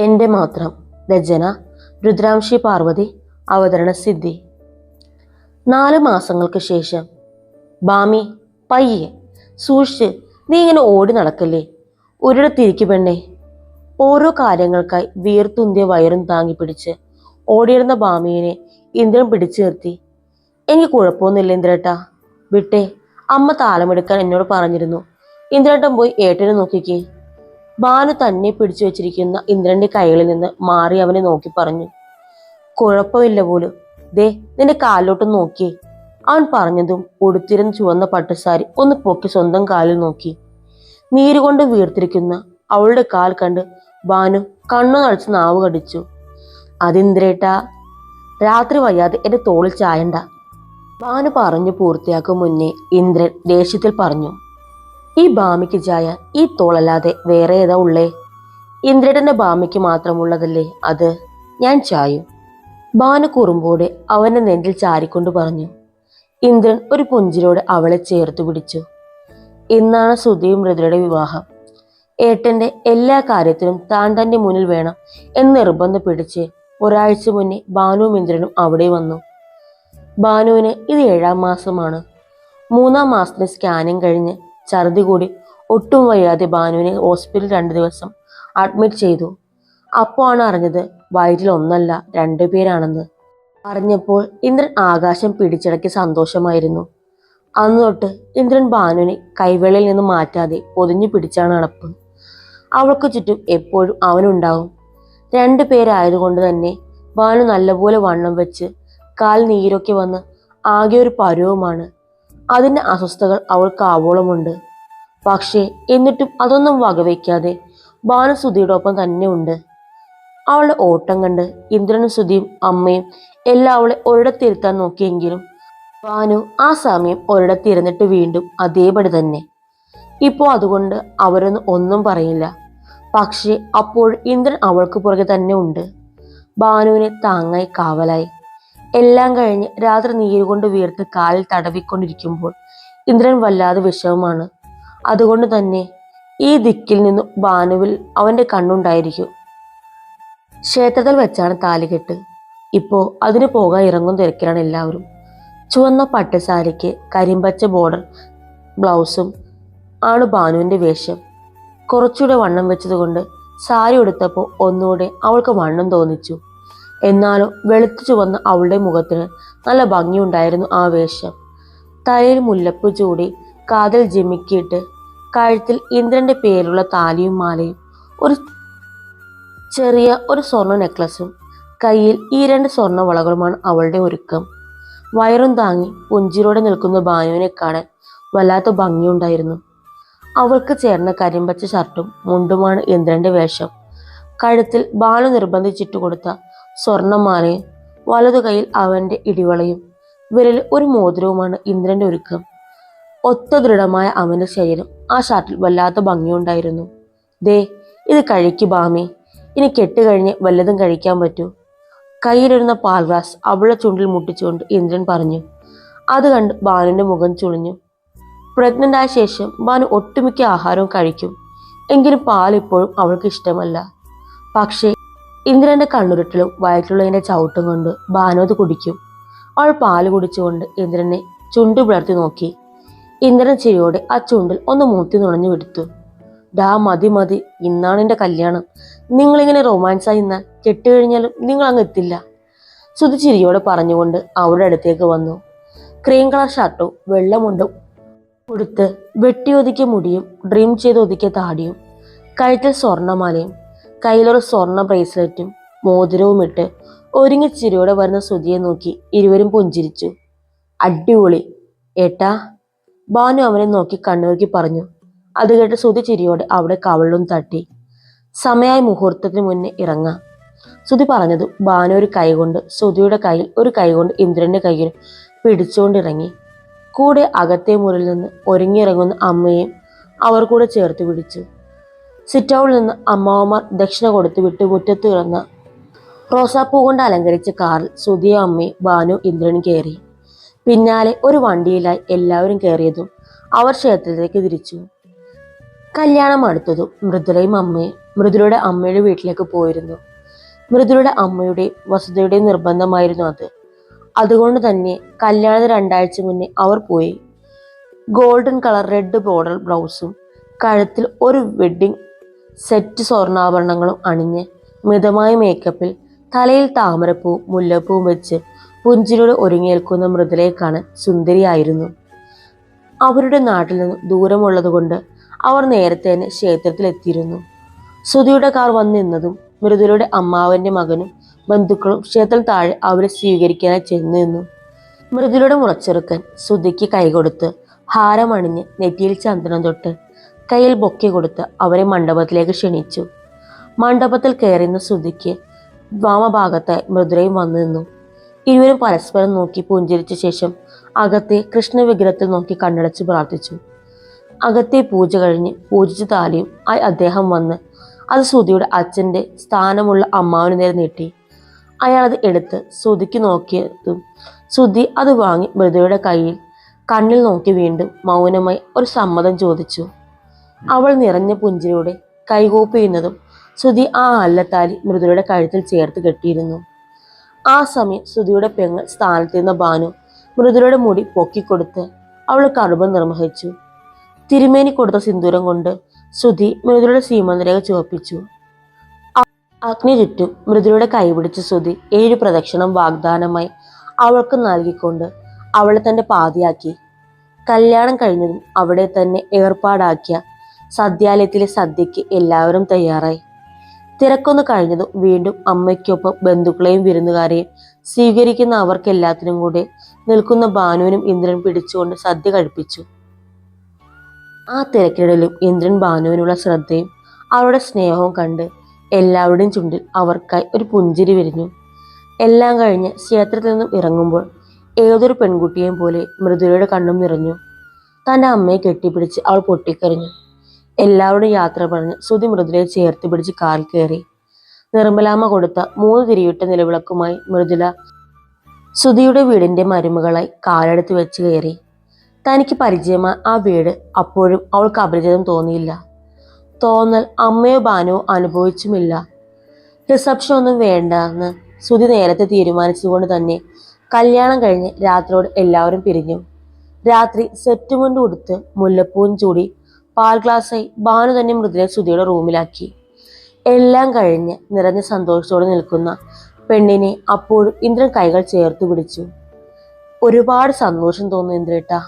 എന്റെ മാത്രം രചന രുദ്രാംശി പാർവതി അവതരണ സിദ്ധി. നാല് മാസങ്ങൾക്ക് ശേഷം ബാമി പയ്യെ സൂക്ഷിച്ച് നീ ഇങ്ങനെ ഓടി നടക്കല്ലേ? ഒരിടത്തിരിക്കു പെണ്ണേ. ഓരോ കാര്യങ്ങൾക്കായി വീർത്തുന്തിയ വയറും താങ്ങി പിടിച്ച് ഓടിയിരുന്ന ബാമിയെ ഇന്ദ്രൻ പിടിച്ചു നിർത്തി. എനിക്ക് കുഴപ്പമൊന്നുമില്ല ഇന്ദ്രേട്ടാ. വിട്ടേ അമ്മ താലമെടുക്കാൻ എന്നോട് പറഞ്ഞിരുന്നു. ഇന്ദ്രേട്ടൻ പോയി ഏട്ടനെ നോക്കിക്കേ. ബാനു തന്നെ പിടിച്ചു വെച്ചിരിക്കുന്ന ഇന്ദ്രന്റെ കൈകളിൽ നിന്ന് മാറി അവനെ നോക്കി പറഞ്ഞു കുഴപ്പമില്ല പോലും ദേ നിന്റെ കാലിലോട്ട് നോക്കിയേ അവൻ പറഞ്ഞതും ഉടുത്തിരുന്ന് ചുവന്ന പട്ടുസാരി ഒന്ന് പൊക്കി സ്വന്തം കാലിൽ നോക്കി. നീരുകൊണ്ട് വീർത്തിരിക്കുന്ന അവളുടെ കാൽ കണ്ട് ബാനു കണ്ണു നടിച്ച് നാവ് കടിച്ചു. അതിന്ദ്രേട്ടാ രാത്രി വയ്യാതെ എന്റെ തോളിൽ ചായണ്ട. ബാനു പറഞ്ഞു പൂർത്തിയാക്കും മുന്നേ ഇന്ദ്രൻ ദേഷ്യത്തിൽ പറഞ്ഞു ഈ ബാമിക്ക് ചായ ഈ തോളല്ലാതെ വേറെ ഏതാ ഉള്ളേ? ഇന്ദ്രടന്റെ ബാമിക്ക് മാത്രമുള്ളതല്ലേ അത്? ഞാൻ ചായും. ബാനു കുറുമ്പോടെ അവന്റെ നെഞ്ചിൽ ചാരിക്കൊണ്ട് പറഞ്ഞു. ഇന്ദ്രൻ ഒരു പുഞ്ചിരോടെ അവളെ ചേർത്ത് പിടിച്ചു. ഇന്നാണ് സുധിയും മൃദുലയുടെ വിവാഹം. ഏട്ടന്റെ എല്ലാ കാര്യത്തിലും താൻ തന്റെ മുന്നിൽ വേണം എന്ന് നിർബന്ധം പിടിച്ച് ഒരാഴ്ച മുന്നേ ബാനുവും ഇന്ദ്രനും അവിടെ വന്നു. ബാനുവിന് ഇത് ഏഴാം മാസമാണ്. മൂന്നാം മാസത്തിന് സ്കാനിങ് കഴിഞ്ഞ് ഛർദി കൂടി. ഒട്ടും വയ്യാതെ ബാനുവിനെ ഹോസ്പിറ്റലിൽ രണ്ട് ദിവസം അഡ്മിറ്റ് ചെയ്തു. അപ്പോൾ ആണ് അറിഞ്ഞത് വയറ്റിൽ ഒന്നല്ല രണ്ടു പേരാണെന്ന്. അറിഞ്ഞപ്പോൾ ഇന്ദ്രൻ ആകാശം പിടിച്ചടക്കി സന്തോഷമായിരുന്നു. അന്ന് തൊട്ട് ഇന്ദ്രൻ ബാനുവിനെ കൈവേളയിൽ നിന്ന് മാറ്റാതെ പൊതിഞ്ഞു പിടിച്ചാണ് നടപ്പ്. അവൾക്ക് ചുറ്റും എപ്പോഴും അവനുണ്ടാവും. രണ്ടു പേരായതുകൊണ്ട് തന്നെ ബാനു നല്ലപോലെ വണ്ണം വെച്ച് കാൽ നീരൊക്കെ വന്ന് ആകെ ഒരു പരുവമാണ്. അതിന്റെ അസ്വസ്ഥകൾ അവൾക്ക് ആവോളമുണ്ട്. പക്ഷേ എന്നിട്ടും അതൊന്നും വകവയ്ക്കാതെ ഒപ്പം തന്നെ ഉണ്ട്. അവളുടെ ഓട്ടം കണ്ട് ഇന്ദ്രനും സുധിയും അമ്മയും എല്ലാം അവളെ ഒരിടത്തിരുത്താൻ നോക്കിയെങ്കിലും ഭാനു ആ സമയം ഒരിടത്തിരുന്നിട്ട് വീണ്ടും അതേപടി തന്നെ. ഇപ്പോൾ അതുകൊണ്ട് അവരൊന്നും ഒന്നും പറയില്ല. പക്ഷേ അപ്പോൾ ഇന്ദ്രൻ അവൾക്ക് പുറകെ തന്നെ ഉണ്ട്. ഭാനുവിനെ താങ്ങായി കാവലായി. എല്ലാം കഴിഞ്ഞ് രാത്രി നീരുകൊണ്ട് വീർത്ത് കാലിൽ തടവിക്കൊണ്ടിരിക്കുമ്പോൾ ഇന്ദ്രൻ വല്ലാതെ വിഷമമാണ്. അതുകൊണ്ട് തന്നെ ഈ ദിക്കിൽ നിന്നും ഭാനുവിൽ അവന്റെ കണ്ണുണ്ടായിരിക്കും. ക്ഷേത്രത്തിൽ വെച്ചാണ് താലികെട്ട് ഇപ്പോൾ അതിന് പോകാൻ ഇറങ്ങും തിരക്കിലാണ് എല്ലാവരും. ചുവന്ന പട്ടുസാരിക്ക് കരിമ്പച്ച ബോർഡർ ബ്ലൗസും ആണ് ബാനുവിന്റെ വേഷം. കുറച്ചുകൂടെ വണ്ണം വെച്ചതുകൊണ്ട് സാരി എടുത്തപ്പോൾ ഒന്നുകൂടെ അവൾക്ക് വണ്ണം തോന്നിച്ചു. എന്നാലും വെളുത്തു ചുവന്ന അവളുടെ മുഖത്തിന് നല്ല ഭംഗിയുണ്ടായിരുന്നു ആ വേഷം തലയിൽ മുല്ലപ്പ് ചൂടി കാതിൽ ജമിക്കിയിട്ട് കഴുത്തിൽ ഇന്ദ്രന്റെ പേരുള്ള താലിയും മാലയും ഒരു ചെറിയ ഒരു സ്വർണ നെക്ലസും കയ്യിൽ ഈ രണ്ട് സ്വർണ വളകളുമാണ് അവളുടെ ഒരുക്കം. വയറും താങ്ങി പുഞ്ചിരോടെ നിൽക്കുന്ന ബാനുവിനെ കാണാൻ വല്ലാത്ത ഭംഗിയുണ്ടായിരുന്നു. അവൾക്ക് ചേർന്ന കരിമ്പച്ച ഷർട്ടും മുണ്ടുമാണ് ഇന്ദ്രന്റെ വേഷം. കഴുത്തിൽ ബാലു നിർബന്ധിച്ചിട്ട് കൊടുത്ത സ്വർണമാലയും വലതു കൈയിൽ അവന്റെ ഇടിവളയും. വിരലിൽ ഒരു മോതിരവുമാണ് ഇന്ദ്രന്റെ ഒരുക്കം. ഒത്ത ദൃഢമായ അവന്റെ ശരീരം ആ ഷാർട്ടിൽ വല്ലാത്ത ഭംഗിയുണ്ടായിരുന്നു. ദേ ഇത് കഴിക്കു ബാമി. ഇനി കെട്ട് കഴിഞ്ഞ് വല്ലതും കഴിക്കാൻ പറ്റൂ. കയ്യിലിരുന്ന പാൽ ഗ്ലാസ് അവളുടെ ചുണ്ടിൽ മുട്ടിച്ചുകൊണ്ട് ഇന്ദ്രൻ പറഞ്ഞു. അത് കണ്ട് ബാനുവിന്റെ മുഖം ചുളിഞ്ഞു. പ്രഗ്നന്റ് ആയ ശേഷം ബാനു ഒട്ടുമിക്ക ആഹാരവും കഴിക്കും. എങ്കിലും പാൽ ഇപ്പോഴും അവൾക്ക് ഇഷ്ടമല്ല. പക്ഷേ ഇന്ദ്രന്റെ കണ്ണുരുട്ടലും വയറ്റിലുള്ളതിന്റെ ചവിട്ടും കൊണ്ട് ഭാനു കുടിക്കും. അവൾ പാൽ കുടിച്ചുകൊണ്ട് ഇന്ദ്രനെ ചുണ്ടു പിളർത്തി നോക്കി. ഇന്ദ്രൻ ചിരിയോടെ ആ ചുണ്ടിൽ ഒന്ന് മൂത്തി നുണഞ്ഞു വിടുത്തു. ഡാ മതി മതി. ഇന്നാണ് എന്റെ കല്യാണം. നിങ്ങളിങ്ങനെ റൊമാൻസായി നിന്നാൽ കെട്ടുകഴിഞ്ഞാലും നിങ്ങൾ അങ്ങ് എത്തില്ല. സുധി ചിരിയോടെ പറഞ്ഞുകൊണ്ട് അവരുടെ അടുത്തേക്ക് വന്നു. ക്രീം കളർ ഷർട്ടും വെള്ളമുണ്ടും ഉടുത്ത് വെട്ടിയൊതുക്കിയ മുടിയും ഡ്രീം ചെയ്ത് ഒതുക്കിയ താടിയും കഴുത്തിൽ സ്വർണമാലയും കയ്യിലൊരു സ്വർണ ബ്രേസ്ലെറ്റും മോതിരവും ഇട്ട് ഒരുങ്ങി ചിരിയോടെ വരുന്ന സുധിയെ നോക്കി ഇരുവരും പുഞ്ചിരിച്ചു. അടിപൊളി. ഏട്ടാ? ബാനു അവനെ നോക്കി കണ്ണുകി പറഞ്ഞു. അത് കേട്ട് സുധി ചിരിയോടെ അവിടെ കവളും തട്ടി. സമയായി മുഹൂർത്തത്തിന് മുന്നേ ഇറങ്ങാം. സുധി പറഞ്ഞത് ബാനു ഒരു കൈകൊണ്ട് സുധിയുടെ കയ്യിൽ ഒരു കൈകൊണ്ട് ഇന്ദ്രന്റെ കയ്യിൽ പിടിച്ചുകൊണ്ടിറങ്ങി. കൂടെ അകത്തെ മുറിയിൽ നിന്ന് ഒരുങ്ങിയിറങ്ങുന്ന അമ്മയെയും അവർ കൂടെ ചേർത്ത് പിടിച്ചു. സിറ്റൗളിൽ നിന്ന് അമ്മാവന്മാർ ദക്ഷിണ കൊടുത്തു വിട്ട് മുറ്റത്ത് കിടന്ന റോസാപ്പൂ കൊണ്ട് അലങ്കരിച്ച കാറിൽ സുധിയ അമ്മയും ബാനു ഇന്ദ്രനും കയറി. പിന്നാലെ ഒരു വണ്ടിയിലായി എല്ലാവരും കയറിയതും അവർ ക്ഷേത്രത്തിലേക്ക് തിരിച്ചു. കല്യാണം അടുത്തതും മൃദുലയും അമ്മയും മൃദുലയുടെ അമ്മയുടെ വീട്ടിലേക്ക് പോയിരുന്നു. മൃദുലയുടെ അമ്മയുടെ വസുതയുടെയും നിർബന്ധമായിരുന്നു അത്. അതുകൊണ്ട് തന്നെ കല്യാണത്തിന് രണ്ടാഴ്ച മുന്നേ അവർ പോയി. ഗോൾഡൻ കളർ റെഡ് ബോർഡർ ബ്ലൗസും കഴുത്തിൽ ഒരു വെഡ്ഡിംഗ് സെറ്റ് സ്വർണാഭരണങ്ങളും അണിഞ്ഞ് മിതമായ മേക്കപ്പിൽ തലയിൽ താമരപ്പൂ മുല്ലപ്പൂവും വെച്ച് പുഞ്ചിലൂടെ ഒരുങ്ങിയേൽക്കുന്ന മൃദുലയെ സുന്ദരിയായിരുന്നു. അവരുടെ നാട്ടിൽ നിന്ന് ദൂരമുള്ളതുകൊണ്ട് അവർ നേരത്തെ തന്നെ ക്ഷേത്രത്തിലെത്തിയിരുന്നു സുധിയുടെ കാർ വന്നു നിന്നതും മൃദുലയുടെ അമ്മാവന്റെ മകനും ബന്ധുക്കളും ക്ഷേത്രം താഴെ അവരെ സ്വീകരിക്കാനായി ചെന്നു നിന്നു. മൃദുലയുടെ മുളച്ചെറുക്കൻ സുധിക്ക് കൈകൊടുത്ത് ഹാരമണിഞ്ഞ് നെറ്റിയിൽ ചന്ദനം തൊട്ട് കയ്യിൽ ബൊക്കെ കൊടുത്ത് അവരെ മണ്ഡപത്തിലേക്ക് ക്ഷണിച്ചു. മണ്ഡപത്തിൽ കയറുന്ന ശ്രുതിക്ക് വാമഭാഗത്ത് മൃദുരയും വന്നു നിന്നു. ഇരുവരും പരസ്പരം നോക്കി പുഞ്ചിരിച്ച ശേഷം അകത്തെ കൃഷ്ണ വിഗ്രഹത്തിൽ നോക്കി കണ്ണടച്ച് പ്രാർത്ഥിച്ചു. അകത്തെ പൂജ കഴിഞ്ഞ് പൂജിച്ച താലിയും ആയി അദ്ദേഹം വന്ന് അത് ശ്രുതിയുടെ അച്ഛന്റെ സ്ഥാനമുള്ള അമ്മാവിന് നേരെ നീട്ടി. അയാൾ അത് എടുത്ത് ശ്രുതിക്ക് നോക്കിയതും ശ്രുതി അത് വാങ്ങി മൃദുയുടെ കയ്യിൽ കണ്ണിൽ നോക്കി വീണ്ടും മൗനമായി ഒരു സമ്മതം ചോദിച്ചു. അവൾ നിറഞ്ഞ പുഞ്ചിരിയോടെ ചെയ്യുന്നതും സുധി ആ അല്ലത്താലി മൃദുലയുടെ കഴുത്തിൽ ചേർത്ത് കെട്ടിയിരുന്നു. ആ സമയം സുധിയുടെ പെങ്ങൾ സ്ഥാനത്തിരുന്ന ഭാനു മൃദുലയുടെ മുടി പൊക്കിക്കൊടുത്ത് അവൾ കറുപ്പ് നിർവഹിച്ചു. തിരുമേനി കൊടുത്ത സിന്ദൂരം കൊണ്ട് സുധി മൃദുലയുടെ സീമന്തരേഖ ചുവപ്പിച്ചു. അഗ്നി ചുറ്റും മൃദുലയുടെ കൈപിടിച്ച് സുധി ഏഴ് പ്രദക്ഷിണം വാഗ്ദാനമായി അവൾക്ക് നൽകിക്കൊണ്ട് അവളെ തന്റെ പാതിയാക്കി. കല്യാണം കഴിഞ്ഞതും അവിടെ തന്നെ ഏർപ്പാടാക്കിയ സദ്യാലയത്തിലെ സദ്യക്ക് എല്ലാവരും തയ്യാറായി. തിരക്കൊന്ന് കഴിഞ്ഞതും വീണ്ടും അമ്മയ്ക്കൊപ്പം ബന്ധുക്കളെയും വിരുന്നുകാരെയും സ്വീകരിക്കുന്ന അവർക്കെല്ലാത്തിനും കൂടെ നിൽക്കുന്ന ഭാനുവിനും ഇന്ദ്രൻ പിടിച്ചുകൊണ്ട് സദ്യ കഴിപ്പിച്ചു. ആ തിരക്കിടലും ഇന്ദ്രൻ ഭാനുവിനുള്ള ശ്രദ്ധയും അവരുടെ സ്നേഹവും കണ്ട് എല്ലാവരുടെയും ചുണ്ടിൽ അവർക്കായി ഒരു പുഞ്ചിരി വിരിഞ്ഞു. എല്ലാം കഴിഞ്ഞ് ക്ഷേത്രത്തിൽ നിന്നും ഇറങ്ങുമ്പോൾ ഏതൊരു പെൺകുട്ടിയെയും പോലെ മൃദുലയുടെ കണ്ണും നിറഞ്ഞു. തന്റെ അമ്മയെ കെട്ടിപ്പിടിച്ച് അവൾ പൊട്ടിക്കരഞ്ഞു. എല്ലാവരോടും യാത്ര പറഞ്ഞ് സുധി മൃദുലയെ ചേർത്ത് പിടിച്ച് കാൽ കയറി. നിർമ്മലാമ്മ കൊടുത്ത മൂന്ന് തിരിയിട്ട നിലവിളക്കുമായി മൃദുല സുതിയുടെ വീടിന്റെ മരുമകളായി കാലെടുത്ത് വെച്ച് കയറി. തനിക്ക് പരിചയമായ ആ വീട് അപ്പോഴും അവൾക്ക് അപരിചിതം തോന്നിയില്ല. തോന്നൽ അമ്മയോ ബാനോ അനുഭവിച്ചുമില്ല. റിസപ്ഷൻ ഒന്നും വേണ്ടെന്ന് ശ്രുതി നേരത്തെ തീരുമാനിച്ചതുകൊണ്ട് തന്നെ കല്യാണം കഴിഞ്ഞ് രാത്രിയോട് എല്ലാവരും പിരിഞ്ഞു. രാത്രി സെറ്റ് മുണ്ട് ഉടുത്ത് മുല്ലപ്പൂവും ചൂടി പാൽ ഗ്ലാസ്സായി ഭാനു തന്നെ മൃദുലെ സുധിയുടെ റൂമിലാക്കി. എല്ലാം കഴിഞ്ഞ് നിറഞ്ഞ സന്തോഷത്തോടെ നിൽക്കുന്ന പെണ്ണിനെ അപ്പോഴും ഇന്ദ്രൻ കൈകൾ ചേർത്ത് പിടിച്ചു. ഒരുപാട് സന്തോഷം തോന്നുന്നു ഇന്ദ്രേട്ട.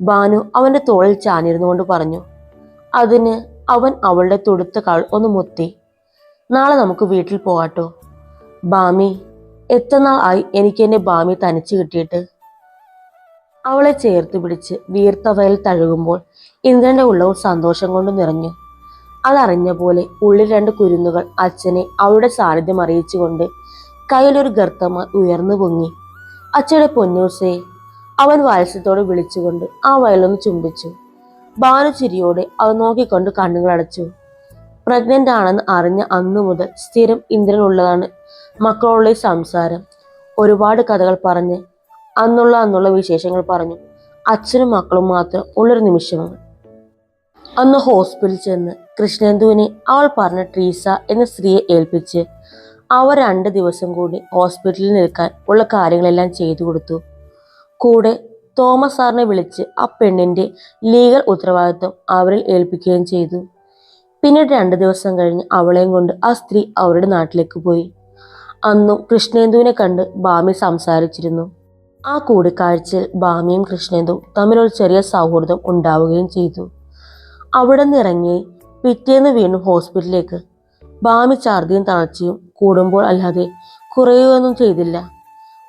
ഭാനു അവന്റെ തോളിൽ ചാഞ്ഞിരുന്നുകൊണ്ട് പറഞ്ഞു അതിന് അവൻ അവളുടെ തൊടുത്ത കാൾ ഒന്ന് മുത്തി. നാളെ നമുക്ക് വീട്ടിൽ പോകാട്ടോ ബാമി എത്ര നാൾ ആയി എനിക്ക് എന്റെ ബാമി തനിച്ച് കിട്ടിയിട്ട്? അവളെ ചേർത്ത് പിടിച്ച് വീർത്തവയിൽ തഴുകുമ്പോൾ ഇന്ദ്രന്റെ ഉള്ളവും സന്തോഷം കൊണ്ട് നിറഞ്ഞു. അതറിഞ്ഞ പോലെ ഉള്ളിൽ രണ്ട് കുരുന്നുകൾ അച്ഛനെ അവളുടെ സാന്നിധ്യം അറിയിച്ചുകൊണ്ട് കയ്യിലൊരു ഗർത്തമായി ഉയർന്നു പൊങ്ങി. അച്ഛയുടെ പൊന്നൂസയെ അവൻ വാത്സ്യത്തോടെ വിളിച്ചുകൊണ്ട് ആ വയലൊന്ന് ചുംബിച്ചു. ഭാനു ചിരിയോടെ അത് നോക്കിക്കൊണ്ട് കണ്ണുകളടച്ചു പ്രഗ്നന്റ് ആണെന്ന് അറിഞ്ഞ അന്നു മുതൽ സ്ഥിരം ഇന്ദ്രനുള്ളതാണ് മക്കളുള്ള സംസാരം. ഒരുപാട് കഥകൾ പറഞ്ഞ് അന്നുള്ള അന്നുള്ള വിശേഷങ്ങൾ പറഞ്ഞു. അച്ഛനും മക്കളും മാത്രം ഉള്ളൊരു നിമിഷമാണ്. അന്ന് ഹോസ്പിറ്റലിൽ ചെന്ന് കൃഷ്ണേന്ദുവിനെ അവൾ പറഞ്ഞ ട്രീസ എന്ന സ്ത്രീയെ ഏൽപ്പിച്ച് അവ രണ്ട് ദിവസം കൂടി ഹോസ്പിറ്റലിൽ നിൽക്കാൻ ഉള്ള കാര്യങ്ങളെല്ലാം ചെയ്തു കൊടുത്തു. കൂടെ തോമസ് സാറിനെ വിളിച്ച് ആ പെണ്ണിന്റെ ലീഗൽ ഉത്തരവാദിത്വം അവരിൽ ഏൽപ്പിക്കുകയും ചെയ്തു. പിന്നീട് രണ്ട് ദിവസം കഴിഞ്ഞ് അവളെയും കൊണ്ട് ആ സ്ത്രീ അവരുടെ നാട്ടിലേക്ക് പോയി. അന്നും കൃഷ്ണേന്ദുവിനെ കണ്ട് ബാമി സംസാരിച്ചിരുന്നു. ആ കൂടിക്കാഴ്ചയിൽ ബാമിയും കൃഷ്ണേന്ദും തമ്മിലൊരു ചെറിയ സൗഹൃദം ഉണ്ടാവുകയും ചെയ്തു. അവിടെ നിന്ന് ഇറങ്ങി പിറ്റേന്ന് വീണ്ടും ഹോസ്പിറ്റലിലേക്ക്. ബാമി ഛർദിയും തളർച്ചയും കൂടുമ്പോൾ അല്ലാതെ കുറയുകയൊന്നും ചെയ്തില്ല.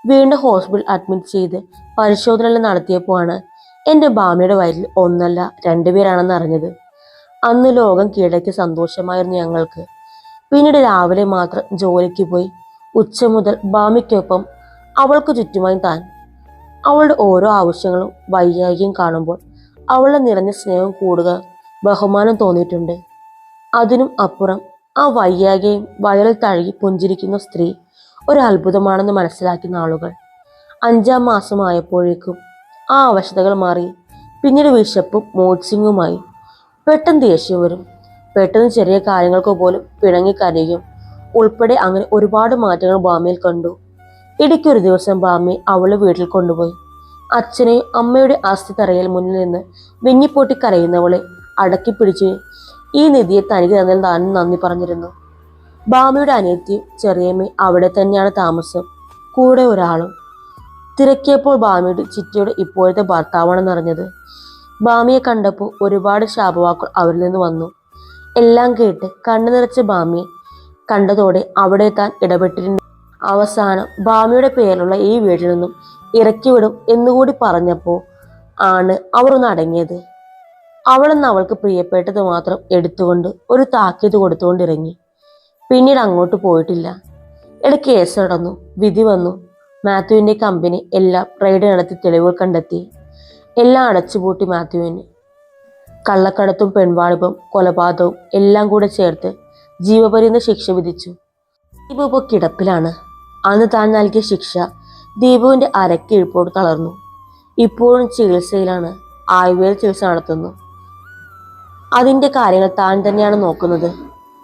വീണ്ടും ഹോസ്പിറ്റൽ അഡ്മിറ്റ് ചെയ്ത് പരിശോധനകൾ നടത്തിയപ്പോഴാണ് എന്റെ ബാമിയുടെ വയറ്റിൽ ഒന്നല്ല രണ്ടുപേരാണെന്ന് അറിഞ്ഞത്. അന്ന് ലോകം കീഴടക്കി സന്തോഷമായിരുന്നു ഞങ്ങൾക്ക്. പിന്നീട് രാവിലെ മാത്രം ജോലിക്ക് പോയി. ഉച്ച മുതൽ ബാമിക്കൊപ്പം അവൾക്ക് ചുറ്റുമായി താൻ അവളുടെ ഓരോ ആവശ്യങ്ങളും വൈകാരികം കാണുമ്പോൾ അവളുടെ നിറഞ്ഞ സ്നേഹം കൂടുക ബഹുമാനം തോന്നിയിട്ടുണ്ട്. അതിനും അപ്പുറം ആ വയ്യാകയും വയലിൽ തഴുകി പുഞ്ചിരിക്കുന്ന സ്ത്രീ ഒരു അത്ഭുതമാണെന്ന് മനസ്സിലാക്കുന്ന ആളുകൾ. അഞ്ചാം മാസമായപ്പോഴേക്കും ആ അവശതകൾ മാറി. പിന്നീട് വിശപ്പും മോഡ്സിങ്ങുമായി പെട്ടെന്ന് ദേഷ്യം വരും. പെട്ടെന്ന് ചെറിയ കാര്യങ്ങൾക്ക് പോലും പിണങ്ങിക്കരയും ഉൾപ്പെടെ അങ്ങനെ ഒരുപാട് മാറ്റങ്ങൾ ബാമയിൽ കണ്ടു. ഇടയ്ക്കൊരു ദിവസം ബാമ്മി അവളെ വീട്ടിൽ കൊണ്ടുപോയി. അച്ഛനെയും അമ്മയുടെ ആസ്തി തറയിൽ മുന്നിൽ നിന്ന് വിങ്ങിപ്പൊട്ടി കരയുന്നവളെ അടക്കി പിടിച്ച് ഈ നിധിയെ തനിക്ക് തന്നതിൽ താനും നന്ദി പറഞ്ഞിരുന്നു. ബാമയുടെ അനിയത്തി ചെറിയമ്മ അവിടെ തന്നെയാണ് താമസം. കൂടെ ഒരാളും. തിരക്കിയപ്പോൾ ബാമിയുടെ ചിറ്റയുടെ ഇപ്പോഴത്തെ ഭർത്താവാണെന്നറിഞ്ഞത് ബാമിയെ കണ്ടപ്പോൾ ഒരുപാട് ശാപവാക്കുകൾ അവരിൽ നിന്ന് വന്നു. എല്ലാം കേട്ട് കണ്ണു നിറച്ച ബാമിയെ കണ്ടതോടെ അവിടെ താൻ ഇടപെട്ടിരുന്നു. അവസാനം ഭാമിയുടെ പേരിലുള്ള ഈ വീട്ടിൽ നിന്നും ഇറക്കിവിടും എന്നുകൂടി പറഞ്ഞപ്പോൾ ആണ് അവർ ഒന്ന് അടങ്ങിയത്. അവളെന്ന് അവൾക്ക് പ്രിയപ്പെട്ടത് മാത്രം എടുത്തുകൊണ്ട് ഒരു താക്കീത് കൊടുത്തുകൊണ്ട് ഇറങ്ങി പിന്നീട് അങ്ങോട്ട് പോയിട്ടില്ല. ഇട കേസ് നടന്നു വിധി വന്നു. മാത്യുവിന്റെ കമ്പനി എല്ലാം റെയ്ഡ് നടത്തി തെളിവുകൾ കണ്ടെത്തി. എല്ലാം അടച്ചുപൂട്ടി മാത്യുവിന്. കള്ളക്കടത്തും പെൺവാണിഭം കൊലപാതകവും എല്ലാം കൂടെ ചേർത്ത് ജീവപര്യന്ത ശിക്ഷ വിധിച്ചു. ഇപ്പോൾ കിടപ്പിലാണ്. അന്ന് താൻ നൽകിയ ശിക്ഷ ദീപുവിന്റെ അരക്കിഴിപ്പോട് തളർന്നു. ഇപ്പോഴും ചികിത്സയിലാണ് ആയുർവേദ ചികിത്സ നടത്തുന്നു. അതിന്റെ കാര്യങ്ങൾ താൻ തന്നെയാണ് നോക്കുന്നത്.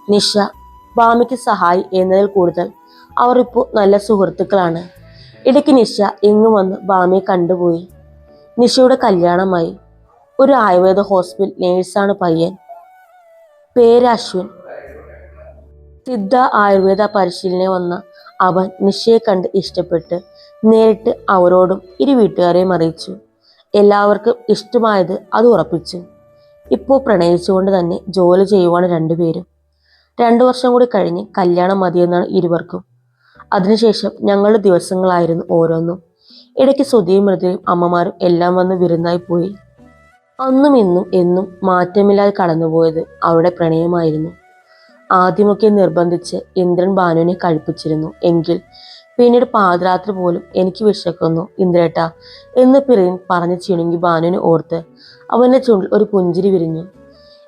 നിഷ ഭാമിക്ക് സഹായി എന്നതിൽ കൂടുതൽ അവർ ഇപ്പോൾ നല്ല സുഹൃത്തുക്കളാണ്. ഇടയ്ക്ക് നിഷ ഇങ്ങു വന്ന് ഭാമിയെ കണ്ടുപോയി. നിഷയുടെ കല്യാണമായി. ഒരു ആയുർവേദ ഹോസ്പിറ്റൽ നേഴ്സാണ് പയ്യൻ. പേര് അശ്വിൻ. സിദ്ധ ആയുർവേദ പരിശീലനം വന്ന അവൻ നിഷയെ കണ്ട് ഇഷ്ടപ്പെട്ട് നേരിട്ട് അവരോടും ഇരു വീട്ടുകാരെയും അറിയിച്ചു. എല്ലാവർക്കും ഇഷ്ടമായത് അത് ഉറപ്പിച്ചു. ഇപ്പോൾ പ്രണയിച്ചുകൊണ്ട് തന്നെ ജോലി ചെയ്യുവാണ് രണ്ടുപേരും. രണ്ടു വർഷം കൂടി കഴിഞ്ഞ് കല്യാണം മതിയെന്നാണ് ഇരുവർക്കും. അതിനുശേഷം ഞങ്ങളുടെ ദിവസങ്ങളായിരുന്നു ഓരോന്നും. ഇടയ്ക്ക് സ്വതിയും മൃതിയും അമ്മമാരും എല്ലാം വന്ന് വിരുന്നായി പോയി. അന്നും ഇന്നും എന്നും മാറ്റമില്ലാതെ കടന്നുപോയത് അവരുടെ പ്രണയമായിരുന്നു. ആദ്യമൊക്കെ നിർബന്ധിച്ച് ഇന്ദ്രൻ ഭാനുവിനെ കഴിപ്പിച്ചിരുന്നു. എങ്കിൽ പിന്നീട് പാതിരാത്രി പോലും എനിക്ക് വിശക്കുന്നു ഇന്ദ്രേട്ട എന്ന് പിറയും പറഞ്ഞ് ചിണുങ്ങി ഭാനുവിനെ ഓർത്ത് അവന്റെ ചുണ്ടിൽ ഒരു പുഞ്ചിരി വിരിഞ്ഞു.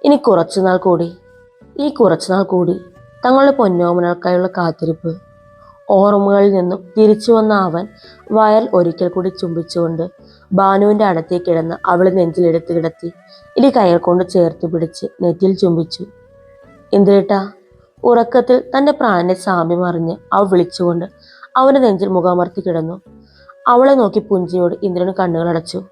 ഇനി കുറച്ചുനാൾ കൂടി ഈ കുറച്ചുനാൾ കൂടി തങ്ങളുടെ പൊന്നോമനക്കായുള്ള കാത്തിരിപ്പ്. ഓർമ്മകളിൽ നിന്നും തിരിച്ചു വന്ന അവൻ വയൽ ഒരിക്കൽ കൂടി ചുംബിച്ചുകൊണ്ട് ഭാനുവിന്റെ അടുത്തേക്ക് കിടന്ന് അവളെ നെഞ്ചിലെടുത്ത് കിടത്തി ഇനി കൈകൾ കൊണ്ട് ചേർത്ത് പിടിച്ച് നെറ്റിൽ ചുംബിച്ചു. ഇന്ദിരേട്ട ഉറക്കത്തിൽ തന്റെ പ്രാണനെ സാമ്യം അറിഞ്ഞ് അവൾ വിളിച്ചുകൊണ്ട് അവന്റെ നെഞ്ചിൽ മുഖമർത്തി കിടന്നു. അവളെ നോക്കി പുഞ്ചിയോട് ഇന്ദ്രൻ കണ്ണുകൾ അടച്ചു.